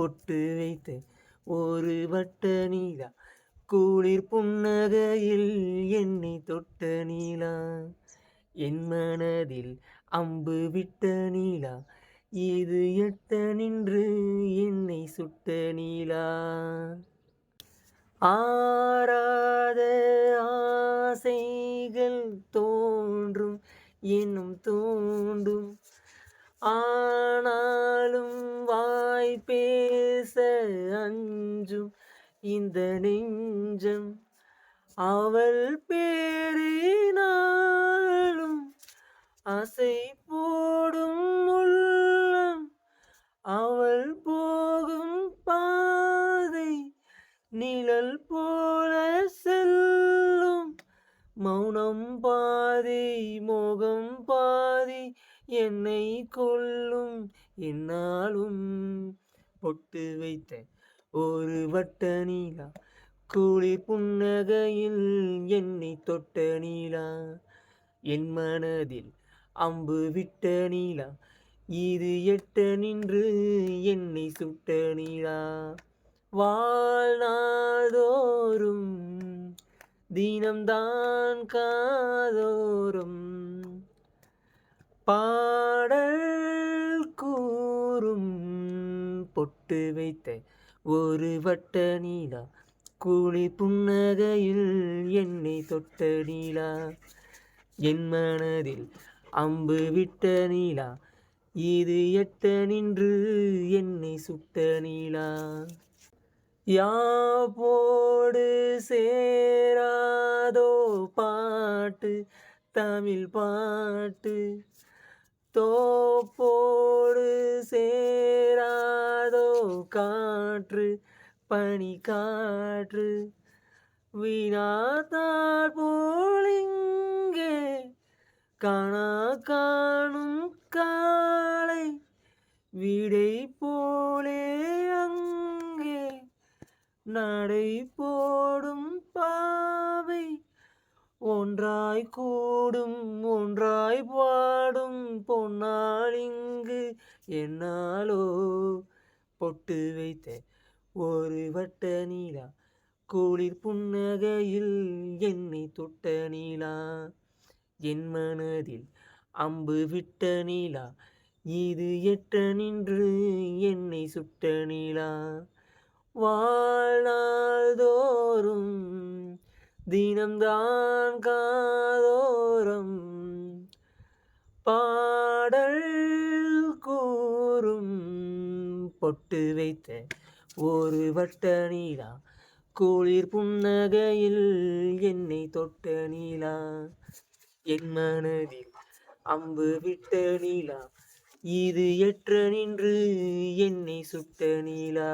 பொட்டு வைத்து ஒரு வட்ட நீலா. குளிர் புன்னகையில் என்னை தொட்ட நீலா. என் மனதில் அம்பு விட்ட நீலா. இது எட்ட நின்று என்னை சுட்ட நீலா. ஆராத ஆசைகள் தோன்றும் என்னும் தோண்டும் ஆனாலும் வாய் பேச அஞ்சும் இந்த நெஞ்சம். அவள் பேரினாலும் அசை போடும் உள்ளம். அவள் போகும் பாதை நிழல் போல செல்லும். மௌனம் பாதி மோகம் பாதி என்னை கொல்லும் என்னாலும். பொட்டு வைத்த ஒரு வட்ட நீலா குளிர் புன்னகையில் என்னை தொட்ட நீலா. என் மனதில் அம்பு விட்ட நீலா இது எட்ட நின்று என்னை சுட்ட நீலா. வாழ்நாள்தோறும் தினம்தான் காதோறும். பாடல் கூறும். பொட்டு வைத்த ஒரு வட்ட நீலா. கூலி புன்னகையில் என்னை தொட்ட நீலா. என் மனதில் அம்பு விட்ட நீலா. இது எட்ட நின்று என்னை சுட்ட நீலா. யாப்போடு சேராதோ பாட்டு தமிழ் பாட்டு. தோப்போடு சேராதோ காற்று பனி காற்று. வீணாத்தார் போலிங்கே காணா காணும் காலை வீடை போலே நடை போடும் பாவை ஒன்றாய் கூடும் ஒன்றாய் பாடும் பொன்னால் இங்கு என்னாலோ? பொட்டு வைத்த ஒரு வட்ட நீலா குளிர் புன்னகையில் என்னை தொட்ட நீலா? என் மனதில் அம்பு விட்ட நீலா இது எட்ட நின்று என்னை சுட்ட நீலா? வாழ்நாள்தோறும் தினம்தான் காதோரம் பாடல் கூறும் பொட்டு வைத்த ஒரு வட்ட நீலா குளிர் புன்னகையில் என்னை தொட்ட நீலா என் மனதில் அம்பு விட்ட நீலா இது எற்ற நின்று என்னை சுட்ட நீலா.